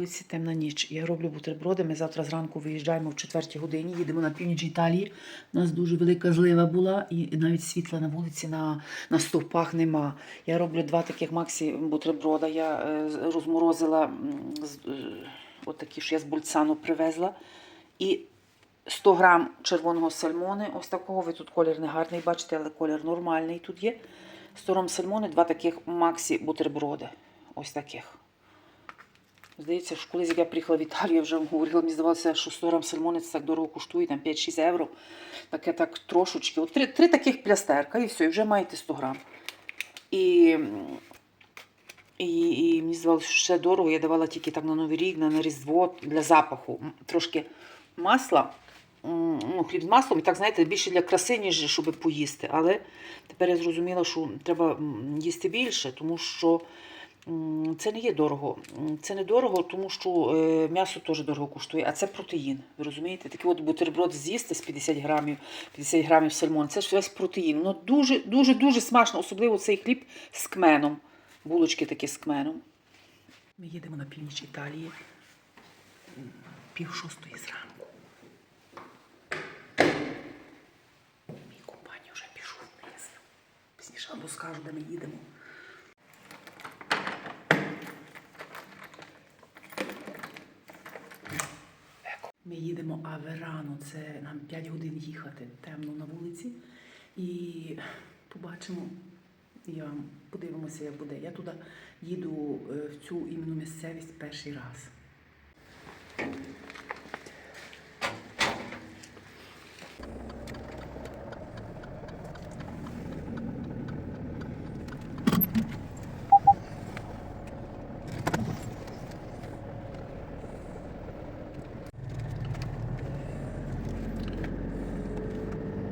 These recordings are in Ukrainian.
вулиці темна ніч. Я роблю бутерброди. Ми завтра зранку виїжджаємо в 4 годині, їдемо на північ Італії. У нас дуже велика злива була, і навіть світла на вулиці на, на стовпах нема. Я роблю два таких максі бутерброда. Я е, розморозила е, от такі, що я з бульцану привезла. І 100 грам червоного сальмони. Ось такого. Ви тут колір не гарний, бачите, але колір нормальний тут є. 100 грам сальмони, два таких максі бутерброди. Ось таких. Здається, що колись як я приїхала в Італію, я вже говорила, мені здавалося, що 100 грам сальмони це так дорого коштує, там 5-6 євро. Таке так трошечки. От три, три таких плястерка і все, і вже маєте 100 грам. І, і, і мені здавалося, що ще дорого. Я давала тільки так на Новий рік, на, Різдво для запаху. Трошки масла, ну, хліб з маслом, і так, знаєте, більше для краси, ніж щоб поїсти. Але тепер я зрозуміла, що треба їсти більше, тому що це не є дорого. Це не дорого, тому що е, м'ясо теж дорого коштує, а це протеїн. Ви розумієте? Такий от бутерброд з'їсти з 50 грамів, 50 грамів сальмон. Це ж весь протеїн. Воно дуже, дуже, дуже смачно, особливо цей хліб з кменом. Булочки такі з кменом. Ми їдемо на північ Італії пів шостої зранку. Мій компаній вже пішов вниз. Пізніше вам розкажу, де ми їдемо. Ми їдемо Аверано, це нам 5 годин їхати темно на вулиці. І побачимо, я подивимося, як буде. Я туди їду е, в цю іменно місцевість перший раз.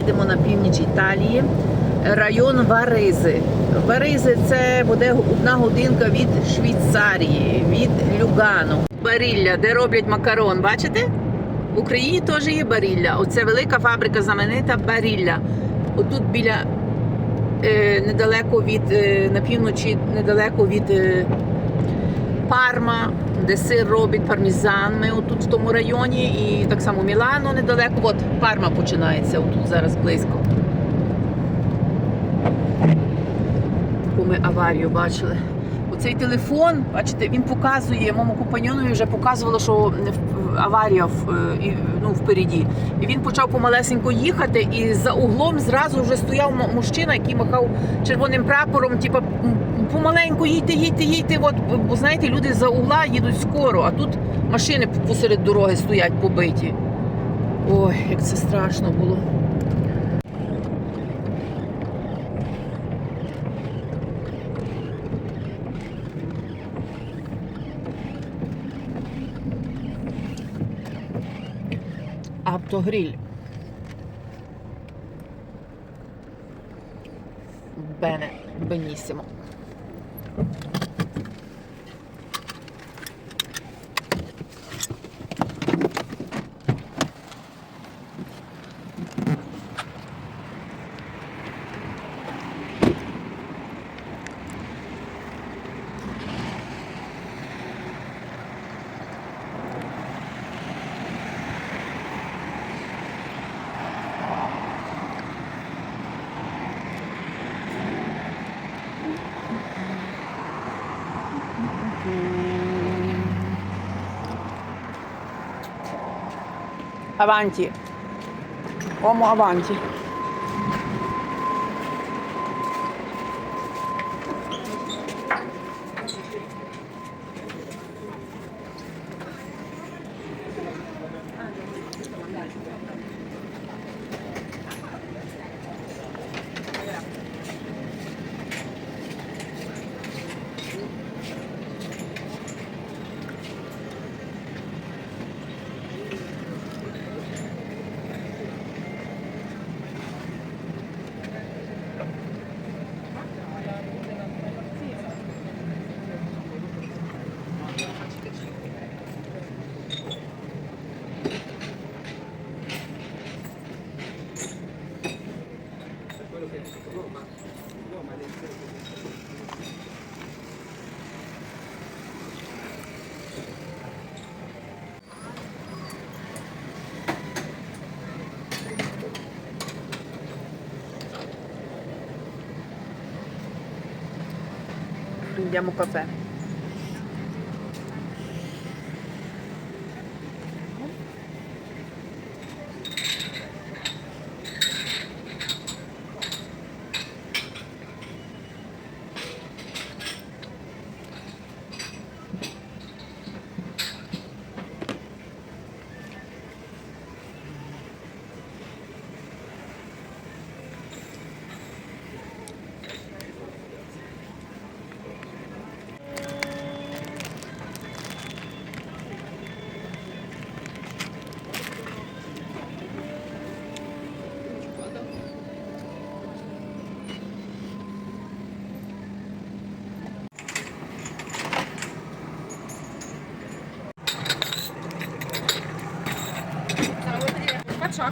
Йдемо на північ Італії, район Варизи. Варизи це буде одна годинка від Швейцарії, від Люгану. Барілля, де роблять макарон, бачите? В Україні теж є барілля. Оце велика фабрика знаменита Барілля. Отут біля е, недалеко від е, на півночі, недалеко від е, Парма, де сир робить пармізан. Ми отут в тому районі, і так само Мілано недалеко. От Парма починається отут зараз близько. Ми аварію бачили. Оцей телефон, бачите, він показує, моєму компаньонові вже показувало, що аварія в, е, ну, впереді. І він почав помалесенько їхати, і за углом зразу вже стояв мужчина, який махав червоним прапором, типу, помаленьку їдьте, їдьте, їдьте. От, бо знаєте, люди за угла їдуть скоро, а тут машини посеред дороги стоять побиті. Ой, як це страшно було. Автогріль. Бене, бенісімо. Avanti. Uomo avanti. В кафе.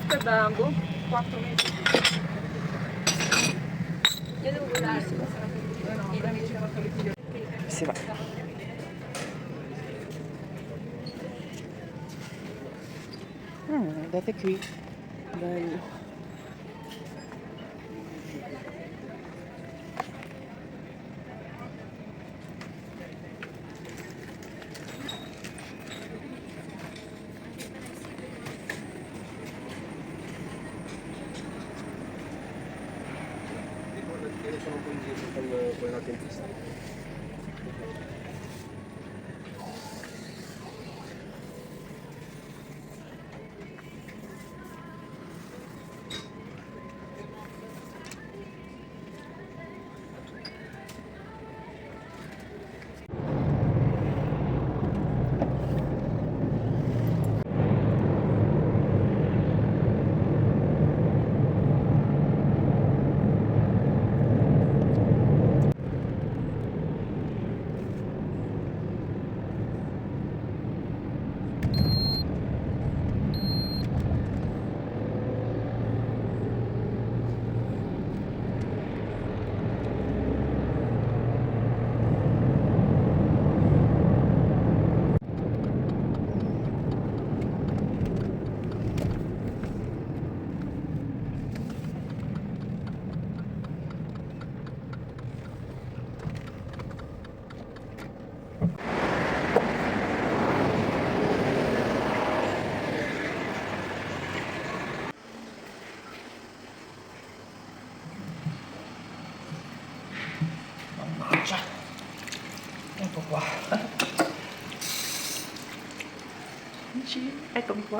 hospedando com a família. Se vai. Hum, deve ter que ir. kimchi. Ay, kumpo.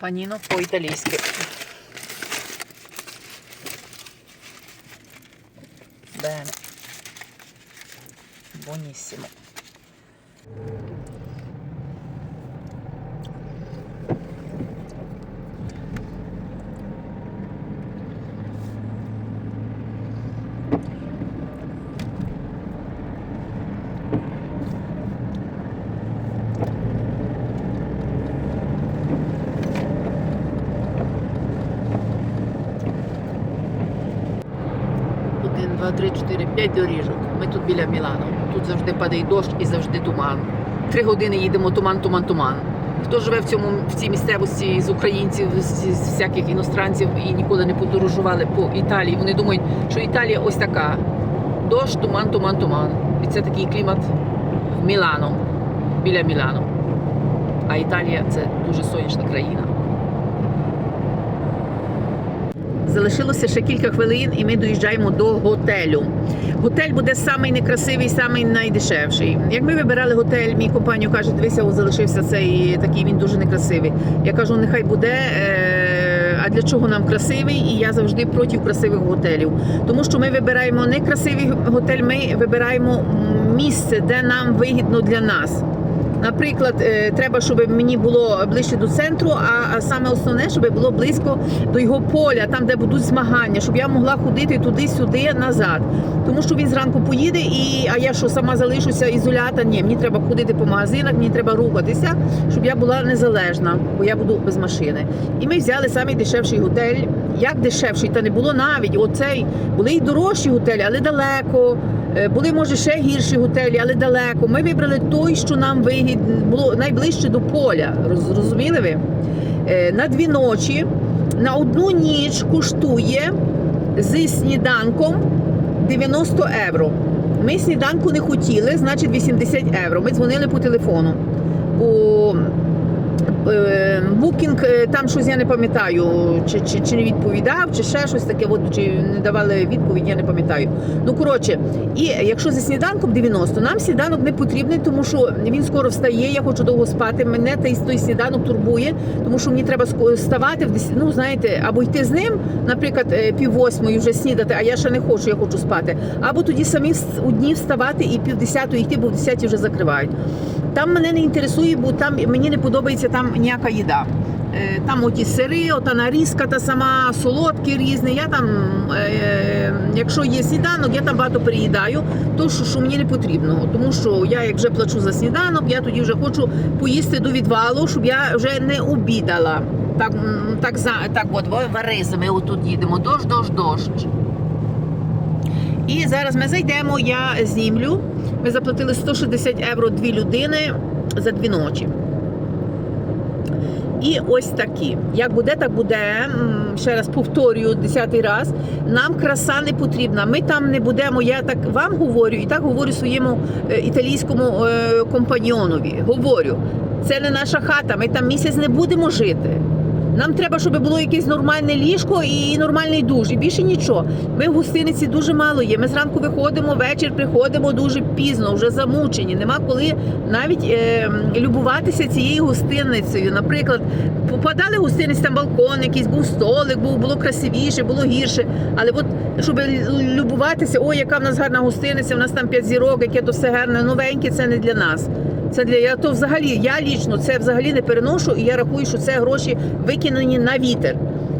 Panino по-італійськи. Bene. Buonissimo. Один, два, три, чотири, п'ять доріжок. Ми тут біля Мілану. Тут завжди падає дощ і завжди туман. Три години їдемо туман, туман, туман. Хто живе в цьому в цій місцевості з українців, з, всяких іностранців і ніколи не подорожували по Італії, вони думають, що Італія ось така. Дощ, туман, туман, туман. І це такий клімат в Мілану, біля Мілану. А Італія це дуже сонячна країна. Залишилося ще кілька хвилин, і ми доїжджаємо до готелю. Готель буде самий некрасивий, самий найдешевший. Як ми вибирали готель, мій компанію каже, дивися, о, залишився цей такий, він дуже некрасивий. Я кажу, нехай буде. е, А для чого нам красивий? І я завжди проти красивих готелів. Тому що ми вибираємо не красивий готель, ми вибираємо місце, де нам вигідно для нас. Наприклад, е, треба, щоб мені було ближче до центру, а, саме основне, щоб було близько до його поля, там, де будуть змагання, щоб я могла ходити туди-сюди назад. Тому що він зранку поїде, і а я що сама залишуся ізолята? Ні, мені треба ходити по магазинах, мені треба рухатися, щоб я була незалежна, бо я буду без машини. І ми взяли самий дешевший готель. Як дешевший, та не було навіть оцей. Були й дорожчі готелі, але далеко. Е, Були, може, ще гірші готелі, але далеко. Ми вибрали той, що нам вигідно було найближче до поля. Роз- Розуміли ви? Е, На дві ночі, на одну ніч коштує зі сніданком 90 євро. Ми сніданку не хотіли, значить 80 євро. Ми дзвонили по телефону. Бо букінг е, там щось я не пам'ятаю, чи, чи, чи не відповідав, чи ще щось таке, от, чи не давали відповідь, я не пам'ятаю. Ну коротше, і якщо за сніданком 90, нам сніданок не потрібний, тому що він скоро встає, я хочу довго спати. Мене той, той сніданок турбує, тому що мені треба вставати в ну знаєте, або йти з ним, наприклад, е, пів восьмої вже снідати, а я ще не хочу, я хочу спати. Або тоді самі у дні вставати і пів десятої йти, бо в десятій вже закривають. Там мене не інтересує, бо там мені не подобається там ніяка їда. Е, Там оті сири, ота нарізка та сама, солодкі різні. Я там, е, якщо є сніданок, я там багато переїдаю, то що, що мені не потрібно. Тому що я як вже плачу за сніданок, я тоді вже хочу поїсти до відвалу, щоб я вже не обідала. Так, так, так от, варизи, ми отут їдемо, дощ, дощ, дощ. І зараз ми зайдемо, я знімлю. Ми заплатили 160 євро дві людини за дві ночі. І ось такі. Як буде, так буде. Ще раз повторюю десятий раз. Нам краса не потрібна. Ми там не будемо. Я так вам говорю і так говорю своєму е, італійському е, компаньйонові. Говорю, це не наша хата. Ми там місяць не будемо жити. Нам треба, щоб було якесь нормальне ліжко і нормальний душ, і більше нічого. Ми в гостиниці дуже мало є. Ми зранку виходимо, вечір приходимо дуже пізно, вже замучені. Нема коли навіть е, любуватися цією гостиницею. Наприклад, попадали в гостиниць, там балкон, якийсь був столик, був було красивіше, було гірше. Але от щоб любуватися, ой, яка в нас гарна гостиниця, в нас там п'ять зірок, яке то все гарне, новеньке, це не для нас. Це для я то взагалі, я лічно це взагалі не переношу, і я рахую, що це гроші викинені на вітер.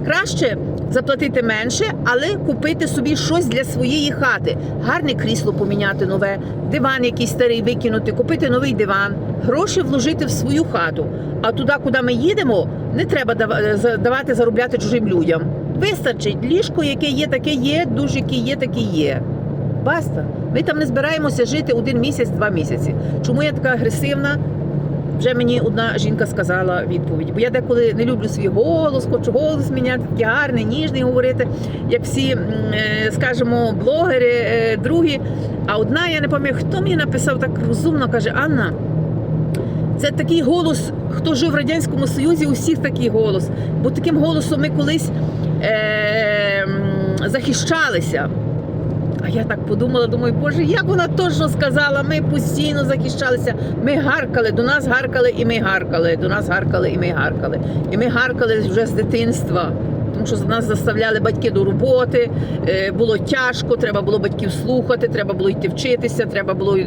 Краще заплатити менше, але купити собі щось для своєї хати. Гарне крісло поміняти нове, диван якийсь старий викинути, купити новий диван, гроші вложити в свою хату. А туди, куди ми їдемо, не треба за- давати заробляти чужим людям. Вистачить ліжко, яке є, таке є, душ, який є, такий є. Баста. Ми там не збираємося жити один місяць, два місяці. Чому я така агресивна? Вже мені одна жінка сказала відповідь. Бо я деколи не люблю свій голос, хочу голос міняти, такий гарний, ніжний говорити, як всі, е, скажімо, блогери, е, другі. А одна, я не пам'ятаю, хто мені написав так розумно, каже, Анна. Це такий голос, хто жив в Радянському Союзі, усіх такий голос. Бо таким голосом ми колись е- захищалися. А я так подумала, думаю, боже, як вона точно сказала, ми постійно захищалися. Ми гаркали, до нас гаркали і ми гаркали, до нас гаркали і ми гаркали. І ми гаркали вже з дитинства. Тому що нас заставляли батьки до роботи, е, було тяжко, треба було батьків слухати, треба було йти вчитися, треба було.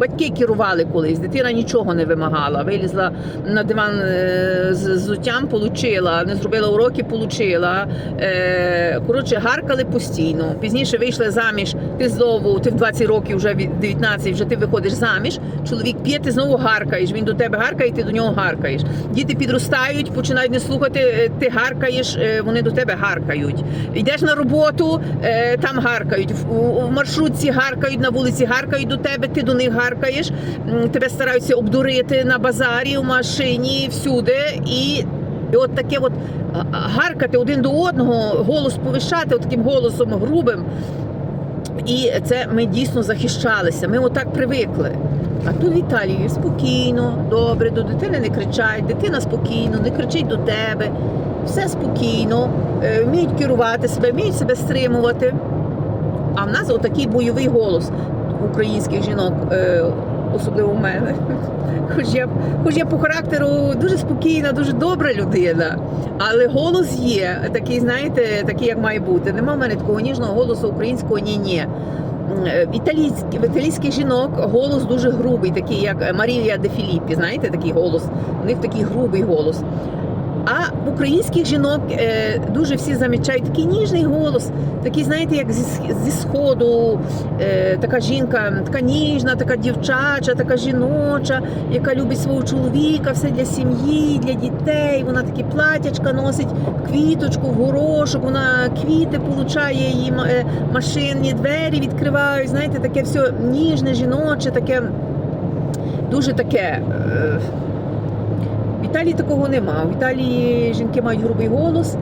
Батьки керували колись, дитина нічого не вимагала. Вилізла на диван е, з зуттям, получила, не зробила уроки, получила. Е, Коротше, гаркали постійно. Пізніше вийшли заміж. Ти знову, ти в 20 років, вже від 19, вже ти виходиш заміж. Чоловік п'є, ти знову гаркаєш. Він до тебе гаркає, ти до нього гаркаєш. Діти підростають, починають не слухати. е, Ти гаркаєш, вони до тебе гаркають. Йдеш на роботу, там гаркають. В маршрутці гаркають, на вулиці гаркають до тебе, ти до них гаркаєш. М, Тебе стараються обдурити на базарі, в машині, всюди. І, і от таке от гаркати один до одного, голос повишати, от таким голосом грубим. І це ми дійсно захищалися. Ми отак привикли. А тут в Італії спокійно, добре, до дитини не кричать, дитина спокійно, не кричить до тебе, все спокійно, е, вміють керувати себе, вміють себе стримувати. А в нас отакий бойовий голос українських жінок, е, особливо в мене. Хоч я, хоч я по характеру дуже спокійна, дуже добра людина, але голос є такий, знаєте, такий, як має бути. Нема в мене такого ніжного голосу українського ні-ні. е, в італійськ- в італійських жінок голос дуже грубий, такий як Марія де Філіппі, знаєте, такий голос. У них такий грубий голос. А в українських жінок е, дуже всі замічають такий ніжний голос, такий, знаєте, як зі, зі сходу, е, така жінка, така ніжна, така дівчача, така жіноча, яка любить свого чоловіка, все для сім'ї, для дітей. Вона такі платячка носить, квіточку горошок, вона квіти получає, її е, машинні двері відкривають. Знаєте, таке все ніжне, жіноче, таке дуже таке. Е, Італії такого нема. В Італії жінки мають грубий голос,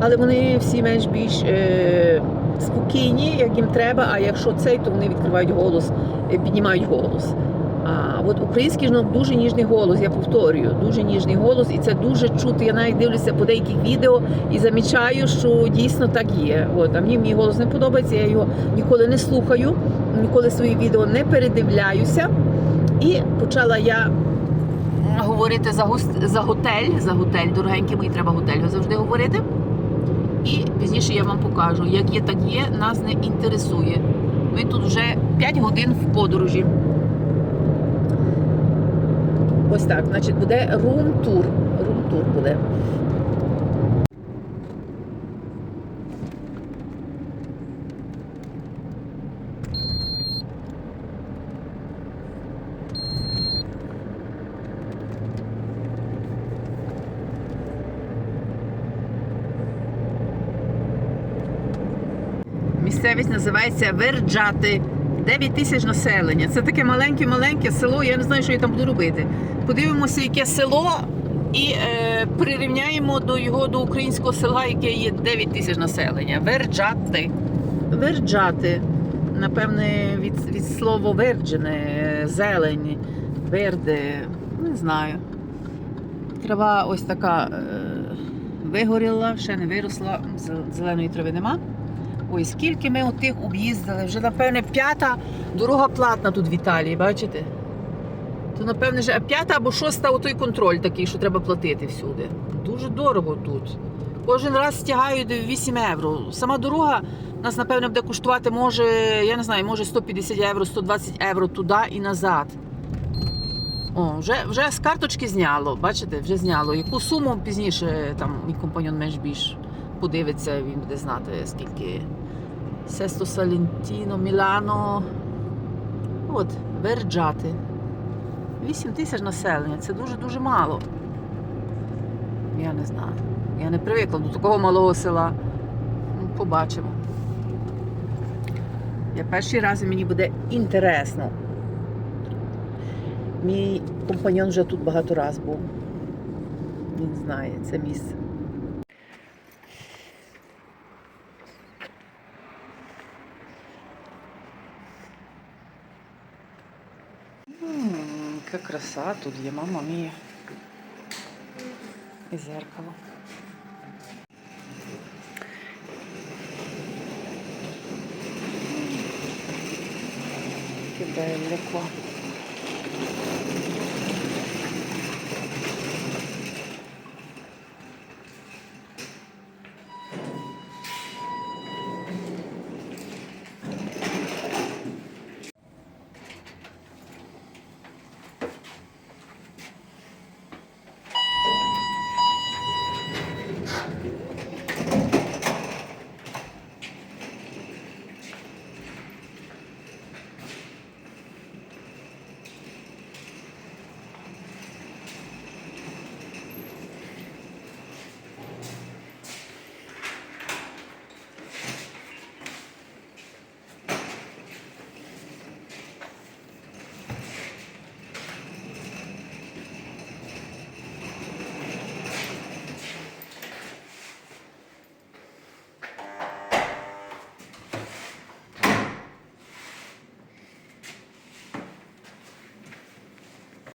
але вони всі менш більш е, спокійні, як їм треба. А якщо цей, то вони відкривають голос, е, піднімають голос. А от український жінок дуже ніжний голос, я повторюю, дуже ніжний голос, і це дуже чути. Я навіть дивлюся по деяких відео і замічаю, що дійсно так є. От а мені мій голос не подобається, я його ніколи не слухаю, ніколи свої відео не передивляюся. І почала я говорити за, гост... за готель. За готель, дорогенький мої, треба готель завжди говорити. І пізніше я вам покажу, як є, так є, нас не інтересує. Ми тут вже 5 годин в подорожі. Ось так, значить, буде рум-тур. Рум-тур буде. Місцевість називається Верджати. 9 тисяч населення. Це таке маленьке-маленьке село. Я не знаю, що я там буду робити. Подивимося, яке село, і е, прирівняємо до його до українського села, яке є 9 тисяч населення. Верджати. Верджати. Напевне, від, від слова верджене, зелень, верде. Не знаю. Трава ось така е, вигоріла, ще не виросла, зеленої трави нема. Ой, скільки ми отих об'їздили, вже напевне п'ята дорога платна тут в Італії, бачите? То напевне вже п'ята або шоста отой контроль такий, що треба платити всюди. Дуже дорого тут. Кожен раз стягають 8 євро. Сама дорога нас, напевне, буде коштувати, може, я не знаю, може 150 євро, 120 євро туди і назад. О, вже, вже з карточки зняло, бачите, вже зняло. Яку суму пізніше там мій компаньон менш більш подивиться, він буде знати, скільки. Сесто Салентіно, Мілано. От, Верджати. 8 тисяч населення, це дуже-дуже мало. Я не знаю. Я не привикла до такого малого села. Ну, побачимо. Я перший раз мені буде інтересно. Мій компаньон вже тут багато разів був. Він знає це місце. М, Яка краса тут є, мама мія. І зеркало. Che bello qua.